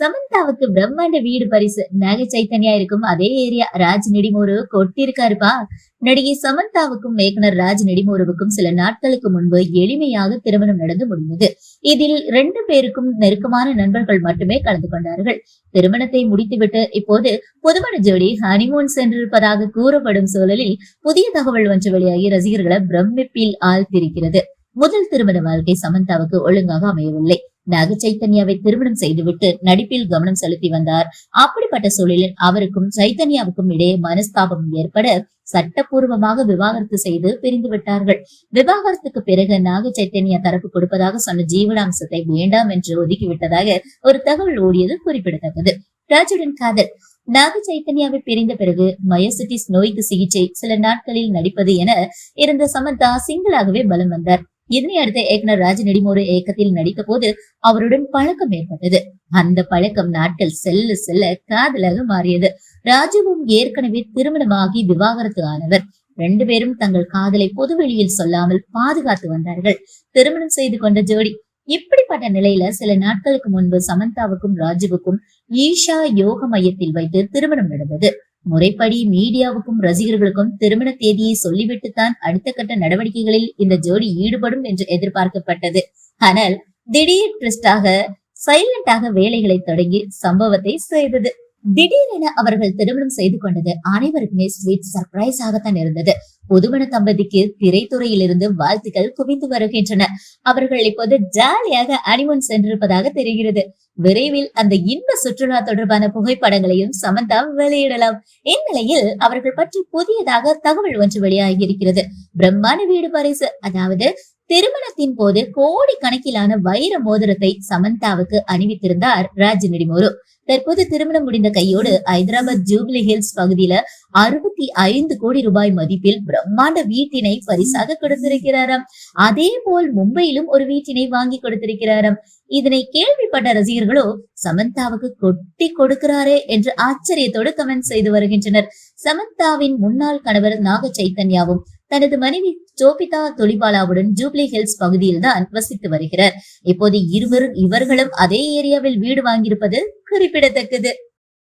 சமந்தாவுக்கு பிரம்மாண்ட வீடு பரிசு. நாக சைத்தன்யா இருக்கும் அதே ஏரியா. ராஜ் நெடிமோரு கொட்டிருக்காருப்பா. நடிகை சமந்தாவுக்கும் இயக்குனர் ராஜ் நெடிமோருவுக்கும் சில நாட்களுக்கு முன்பு எளிமையாக திருமணம் நடந்து முடிந்தது. இதில் ரெண்டு பேருக்கும் நெருக்கமான நண்பர்கள் மட்டுமே கலந்து கொண்டார்கள். திருமணத்தை முடித்துவிட்டு இப்போது புதுமண ஜோடி ஹனிமூன் சென்றிருப்பதாக கூறப்படும் சூழலில் புதிய தகவல் ஒன்று வெளியாகி ரசிகர்களை பிரமிப்பில் ஆழ்த்திருக்கிறது முதல் திருமண வாழ்க்கை சமந்தாவுக்கு ஒழுங்காக அமையவில்லை. நாக சைத்தன்யாவை திருமணம் செய்துவிட்டு நடிப்பில் கவனம் செலுத்தி வந்தார். அப்படிப்பட்ட சூழலில் அவருக்கும் சைத்தன்யாவுக்கும் இடையே மனஸ்தாபம் ஏற்பட சட்டப்பூர்வமாக விவாகரத்து செய்து பிரிந்து விட்டார்கள். விவாகரத்துக்கு பிறகு நாக சைத்தன்யா தரப்பு கொடுப்பதாக சொன்ன ஜீவனாம்சத்தை வேண்டாம் என்று ஒதுக்கிவிட்டதாக ஒரு தகவல் ஓடியது குறிப்பிடத்தக்கது. ராஜுடன் காதல். நாக சைத்தன்யாவை பிரிந்த பிறகு மயோசிட்டிஸ் நோய்க்கு சிகிச்சை சில நாட்களில் நடிப்பது என இருந்த சமந்தா சிங்கிளாகவே பலம் வந்தார். இதனை அடுத்து இயக்குனர் ராஜ நெடிமோரு இயக்கத்தில் நடித்த போது அவருடன் பழக்கம் ஏற்பட்டது. அந்த பழக்கம் நாட்கள் செல்ல செல்ல காதலாக மாறியது. ராஜுவும் ஏற்கனவே திருமணமாகி விவாகரத்து ஆனவர். ரெண்டு பேரும் தங்கள் காதலை பொதுவெளியில் சொல்லாமல் பாதுகாத்து வந்தார்கள். திருமணம் செய்து கொண்ட ஜோடி இப்படிப்பட்ட நிலையில சில நாட்களுக்கு முன்பு சமந்தாவுக்கும் ராஜுவுக்கும் ஈஷா யோக மையத்தில் வைத்து திருமணம் நடந்தது. முறைப்படி மீடியாவுக்கும் ரசிகர்களுக்கும் திருமண தேதியை சொல்லிவிட்டுத்தான் அடுத்த கட்ட நடவடிக்கைகளில் இந்த ஜோடி ஈடுபடும் என்று எதிர்பார்க்கப்பட்டது. ஆனால் திடீர் ட்விஸ்டாக சைலண்டாக வேலைகளை தொடங்கி சம்பவத்தை செய்தது. திடீரென அவர்கள் திருமணம் செய்து கொண்டது அனைவருக்குமே ஸ்வீட் சர்ப்ரைஸ் ஆகத்தான் இருந்தது. புதுமண தம்பதிக்கு திரைத்துறையிலிருந்து வாழ்த்துக்கள் குவிந்து வருகின்றன. அவர்கள் இப்போது ஜாலியாக அனிமன் சென்றிருப்பதாக தெரிகிறது. விரைவில் அந்த இன்ப சுற்றுலா தொடர்பான புகைப்படங்களையும் சமந்தா வெளியிடலாம். இந்நிலையில் அவர்கள் பற்றி புதியதாக தகவல் ஒன்று வெளியாகி இருக்கிறது. பிரம்மாண்ட வீடு பரிசு அதாவது திருமணத்தின் போது கோடி கணக்கிலான வைர மோதிரத்தை சமந்தாவுக்கு அணிவித்திருந்தார் ராஜ் நெடிமோரு. தற்போது திருமணம் முடிந்த கையோடு ஹைதராபாத் ஜூப்ளி ஹில்ஸ் பகுதியில அறுபத்தி ஐந்து கோடி ரூபாய் மதிப்பில் பிரம்மாண்ட வீட்டினை பரிசாக கொடுத்திருக்கிறாராம். அதே போல் மும்பையிலும் ஒரு வீட்டினை வாங்கி கொடுத்திருக்கிறாராம். இதனை கேள்விப்பட்ட ரசிகர்களோ சமந்தாவுக்கு கொட்டி கொடுக்கிறாரே என்று ஆச்சரியத்தோடு கமெண்ட் செய்து வருகின்றனர். சமந்தாவின் முன்னாள் கணவர் நாக சைத்தன்யாவும் தனது மனைவி ஜோபிதா தொலிபாலாவுடன் ஜூப்ளி ஹில்ஸ் பகுதியில் தான் வசித்து வருகிறார். இப்போது இருவரும் இவர்களும் அதே ஏரியாவில் வீடு வாங்கியிருப்பது குறிப்பிடத்தக்கது.